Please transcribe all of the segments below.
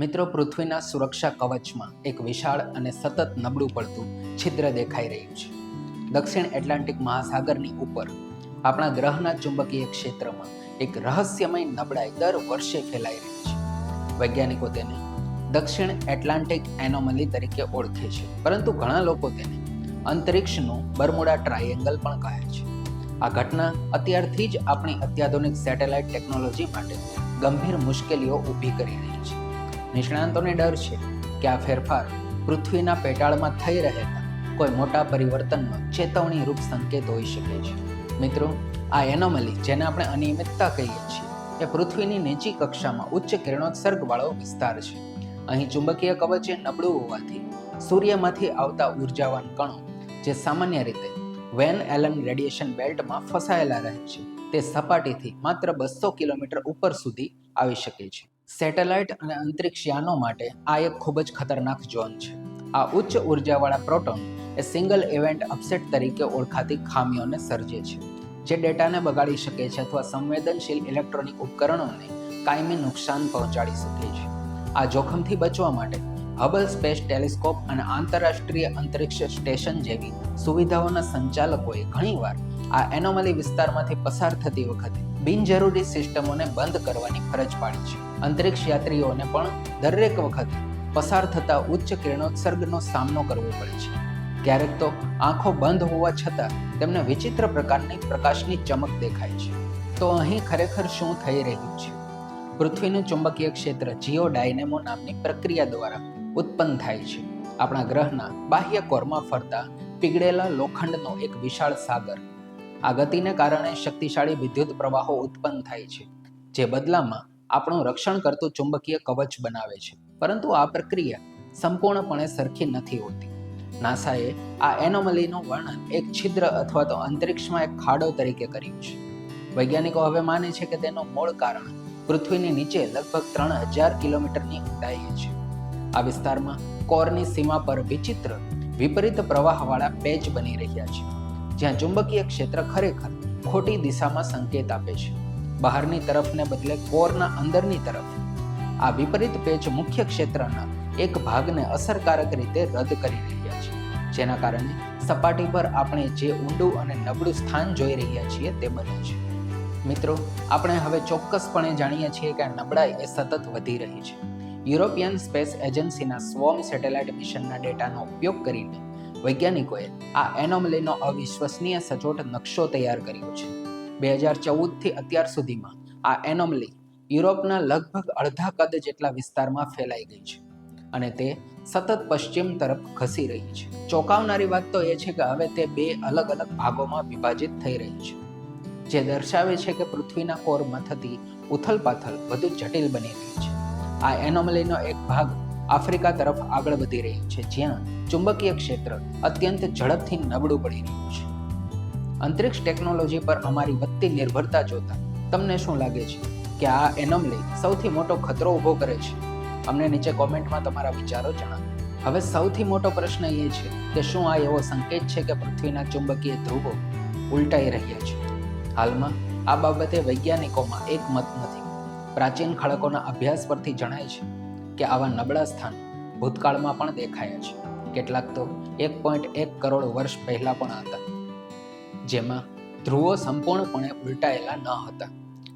મિત્રો, પૃથ્વીના સુરક્ષા કવચમાં એક વિશાળ અને સતત નબળું પડતું છિદ્ર દેખાઈ રહ્યું છે. દક્ષિણ એટલાન્ટિક મહાસાગરની ઉપર, આપણા ગ્રહના ચુંબકીય ક્ષેત્રમાં એક રહસ્યમય નબળાઈ દર વર્ષે ફેલાઈ રહી છે. વૈજ્ઞાનિકો તેને દક્ષિણ એટલાન્ટિક એનોમલી તરીકે ઓળખે છે, પરંતુ ઘણા લોકો તેને અંતરિક્ષનું બરમુડા ટ્રાયેંગલ પણ કહે છે. આ ઘટના અત્યારથી જ આપણી અત્યાધુનિક સેટેલાઇટ ટેકનોલોજી માટે ગંભીર મુશ્કેલીઓ ઊભી કરી રહી છે. નિષ્ણાંતોને ડર છે કે આ ફેરફાર પૃથ્વીના પેટાળમાં થઈ રહેલા કોઈ મોટા પરિવર્તનનો ચેતવણી રૂપ સંકેત હોઈ શકે છે. મિત્રો, આ એનોમલી જેને આપણે અનિયમિતતા કહીએ છીએ, એ પૃથ્વીની નીચી કક્ષામાં ઉચ્ચ કિરણોત્સર્ગવાળો વિસ્તાર છે. અહીં ચુંબકીય કવચે નબળું હોવાથી સૂર્યમાંથી આવતા ઉર્જાવાન કણો, જે સામાન્ય રીતે વેન એલન રેડિયેશન બેલ્ટમાં ફસાયેલા રહે છે, તે સપાટીથી માત્ર બસો કિલોમીટર ઉપર સુધી આવી શકે છે. સેટેલાઇટ અને અંતરિક્ષયાનો માટે આ એક ખૂબ જ ખતરનાક ઝોન છે. આ ઉચ્ચ ઉર્જાવાળા પ્રોટોન એ સિંગલ ઇવેન્ટ અપસેટ તરીકે ઓળખાતી ખામીઓને સર્જે છે, જે ડેટાને બગાડી શકે છે અથવા સંવેદનશીલ ઇલેક્ટ્રોનિક ઉપકરણોને કાયમી નુકસાન પહોંચાડી શકે છે. આ જોખમથી બચવા માટે હબલ સ્પેસ ટેલિસ્કોપ અને આંતરરાષ્ટ્રીય અંતરિક્ષ સ્ટેશન જેવી સુવિધાઓના સંચાલકોએ ઘણીવાર આ એનોમલી વિસ્તારમાંથી પસાર થતી વખતે બિનજરૂરી સિસ્ટમોને બંધ કરવાની ફરજ પાડી છે. અંતરિક્ષ યાત્રીઓને પણ દરેક વખત પસાર થતા ઉચ્ચ કિરણોત્સર્ગનો સામનો કરવો પડે છે. ક્યારેક તો આંખો બંધ હોવા છતાં તેમને વિચિત્ર પ્રકારની પ્રકાશની ચમક દેખાય છે. તો અહીં ખરેખર શું થઈ રહ્યું છે? પૃથ્વીનું ચુંબકીય ક્ષેત્ર જીઓ ડાયનેમો નામની પ્રક્રિયા દ્વારા ઉત્પન્ન થાય છે. આપણા ગ્રહના બાહ્ય કોરમાં ફરતા પીગળેલા લોખંડનો એક વિશાળ સાગર આ ગતિને કારણે શક્તિશાળી વિદ્યુત પ્રવાહો ઉત્પન્ન થાય છે, જે બદલામાં આપણું રક્ષણ કરતું ચુંબકીય કવચ બનાવે છે. પરંતુ આ પ્રક્રિયા સંપૂર્ણપણે સરખી નથી હોતી. નાસાએ આ એનોમલીનું વર્ણન એક છિદ્ર અથવા તો અંતરિક્ષમાં એક ખાડો તરીકે કર્યું છે. વૈજ્ઞાનિકો હવે માને છે કે તેનું મૂળ કારણ પૃથ્વીની નીચે લગભગ ત્રણ હજાર કિલોમીટરની ઊંડાઈએ છે. આ વિસ્તારમાં કોરની સીમા પર વિચિત્ર વિપરીત પ્રવાહવાળા પેચ બની રહ્યા છે. જ્યાં ચુંબકીય ક્ષેત્ર ખરેખર ખોટી દિશામાં સંકેત આપે છે. બહારની તરફને બદલે કોરના અંદરની તરફ. આ વિપરીત પેચ મુખ્ય ક્ષેત્રના એક ભાગને અસરકારક રીતે રદ કરી રહ્યા છે. જેના કારણે સપાટી પર આપણે જે ઊંડું અને નબળું સ્થાન જોઈ રહ્યા છીએ તે બને છે. મિત્રો, આપણે હવે ચોક્કસપણે જાણીએ છીએ કે આ નબળાઈ એ સતત વધી રહી છે. યુરોપિયન સ્પેસ એજન્સીના સ્વોમ સેટેલાઇટ મિશનના ડેટાનો ઉપયોગ કરીને વૈજ્ઞાનિકોએ આ એનોમલીનો અવિશ્વસનીય સચોટ નકશો તૈયાર કર્યો છે. બે હજાર ચૌદથી અત્યાર સુધીમાં આ એનોમલી યુરોપના લગભગ અડધા કદ જેટલા વિસ્તારમાં ફેલાઈ ગઈ છે અને તે સતત પશ્ચિમ તરફ ખસી રહી છે. ચોંકાવનારી વાત તો એ છે કે હવે તે બે અલગ અલગ ભાગોમાં વિભાજિત થઈ રહી છે. જે દર્શાવે છે કે પૃથ્વીના કોરમાં થતી ઉથલપાથલ વધુ જટિલ બની રહી છે. આ એનોમલીનો એક ભાગ આફ્રિકા તરફ આગળ વધી રહ્યું છે, જ્યાં ચુંબકીય ક્ષેત્ર અત્યંત ઝડપથી નબળું પડી રહ્યું છે. અંતરિક્ષ ટેકનોલોજી પર અમારી વધતી નિર્ભરતા જોતા તમને શું લાગે છે કે આ એનોમલી સૌથી મોટો ખતરો ઊભો કરે છે? અમને નીચે કોમેન્ટમાં તમારા વિચારો જણાવો. હવે સૌથી મોટો પ્રશ્ન એ છે કે શું આ એવો સંકેત છે કે પૃથ્વીના ચુંબકીય ધ્રુવો ઉલટાઈ રહ્યા છે? હાલમાં આ બાબતે વૈજ્ઞાનિકોમાં એક મત નથી. પ્રાચીન ખડકોના અભ્યાસ પરથી જણાય છે કે આવા નબળા સ્થાન ભૂતકાળમાં પણ દેખાયા છે. કેટલાક તો એક પોઈન્ટ એક કરોડ વર્ષ પહેલા પણ હતા, જેમાં ધ્રુવો સંપૂર્ણપણે ઉલટાયેલા ન હતા.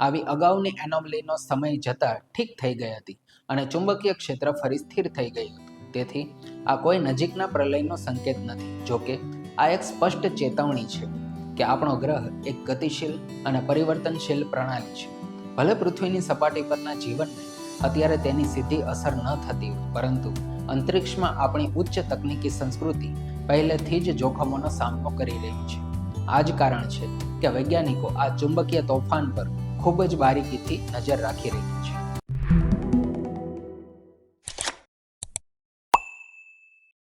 આવી અગાઉની એનોમલીનો સમય જતાં ઠીક થઈ ગઈ હતી અને ચુંબકીય ક્ષેત્ર ફરી સ્થિર થઈ ગયું હતું. તેથી આ કોઈ નજીકના પ્રલયનો સંકેત નથી જોકે આ એક સ્પષ્ટ ચેતવણી છે કે આપણો ગ્રહ એક ગતિશીલ અને પરિવર્તનશીલ પ્રણાલી છે. ભલે પૃથ્વીની સપાટી પરના જીવનને અત્યારે તેની સીધી અસર ન થતી પરંતુ અંતરિક્ષમાં આપણી ઉચ્ચ તકનીકી સંસ્કૃતિ પહેલેથી જ જોખમોનો સામનો કરી રહી છે. આ જ કારણ છે કે વૈજ્ઞાનિકો આ ચુંબકીય તોફાન પર ખૂબ જ બારીકીથી નજર રાખી રહ્યા